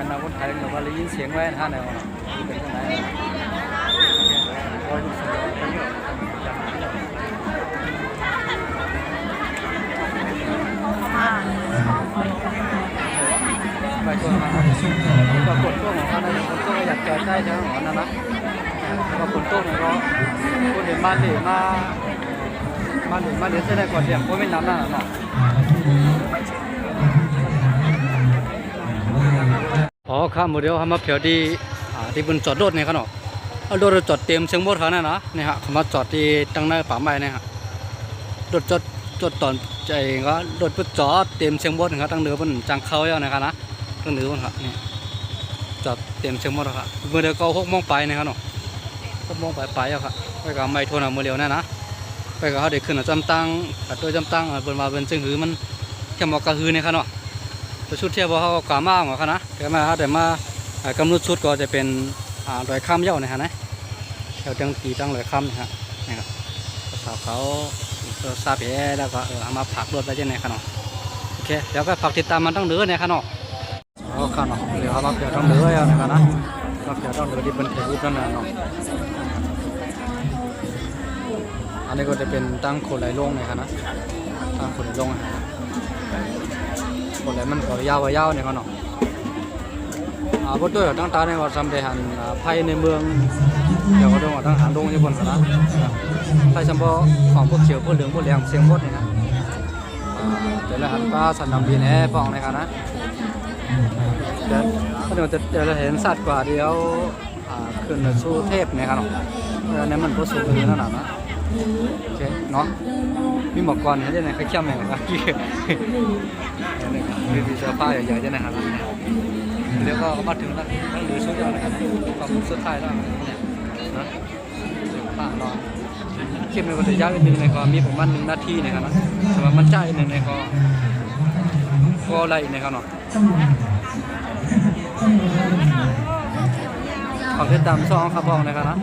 การนำคนไทยหรือว่าได้ยินเสียงไว้ท่านไหนวะเป็นยังไงโอ้ยเสียงเป็นเยอะไปตัวมาก็กดตัวของเขานะคนตัวอยากแก้ได้ใช่ไหมขอนั้นะก็คนตัวของเขาคนเดินมาเดินมามาเดินมาเดินเส้นได้ก่อนเดียวเพราะไม่นำหน้าเนาะอ๋อ ครับโมเดลเขามาเพียวที่ที่บนจอดรถเนี่ยครับเนาะรถจอดเต็มเชียงบดเขาเนี่ยนะเนี่ยฮะเขามาจอดที่ตั้งหน้าป่าไม้เนี่ยฮะรถจอดจอดตอนใจก็รถปุ๊บจอดเต็มเชียงบดนะครับตั้งเหนือบนจังเขาเยอะนะครับนะตั้งเหนือบนครับเนี่ยจอดเต็มเชียงบดครับเมื่อเดียวก็หกโมงไปนะครับเนาะหกโมงไปไปอะครับไปกับไม่ทนเอาโมเดลเนี่ยนะไปกับเขาเด็กขึ้นอาจำตังตัวจำตังบนมาเป็นจึงหือมันแค่หมอกกระหือเนี่ยครับเนาะ ตัวชุดเทียบว่าเขากามากเหมือนกันนะแต่มาแต่มากำหนดชุดก็จะเป็นลอยข้ามเย้านะฮะนะแถวตั้งตีตั้งลอยข้ามนะฮะนะครับสาวเขาเออซาเปแล้วก็เออามาผักรถไปเช่นไหนครับเนาะโอเคเดี๋ยวก็ฝากติดตามมันต้องเดือเนี่ยครับเนาะเอาครับเนาะเดี๋ยวเขามาเดี๋ยวต้องเดือเอานะครับนะมาเดี๋ยวต้องเดือที่เป็นเทปนั่นนะเนาะอันนี้ก็จะเป็นตั้งคนไหลลงเนะครับนะตั้งคนไหลลงนะฮะ คนเลยมันก็ยาวกว่ายาวเนี่ยเขาเนาะอ่าพวกตัวตั้งตาในวัดสำเร็จหันภายในเมืองเดี๋ยวก็ต้องตั้งหันลงญี่ปุ่นกันนะภายเฉพาะของพวกเขียวพวกเหลืองพวกแดงเสียงหมดเนี่ยนะอ่าเดี๋ยวเราหันป้าสันนำบินแอร์ฟองเลยครับนะเดี๋ยวเดี๋ยวจะเราเห็นสัตว์กว่าเดียวขึ้นสู้เทพนี่ยครับเนาะออเนี่ยมันก็สูงขึ้นนั่นน่ะนะโอเคเนาะมีหมอกกรให้ได้ไหนใครเข้มไหนค รับมีเสื้อผ้าใหญ่ๆใช่ไหมครับเดี๋ยวก็มาถึงแล้วต้อชุดแล้วนะครับความสุดท้ายแล้วเนี่ยนะเสื้อผ้านอนคลิปในวันจะยาวอีกหนึ่งในก็มีประมาณหนึ่งนาทีนะครับนะสำหรับมันใจหนึ่งในก็ก็อะไรนะครับเนาะขอติดตามช่องครับพองนะครับนะ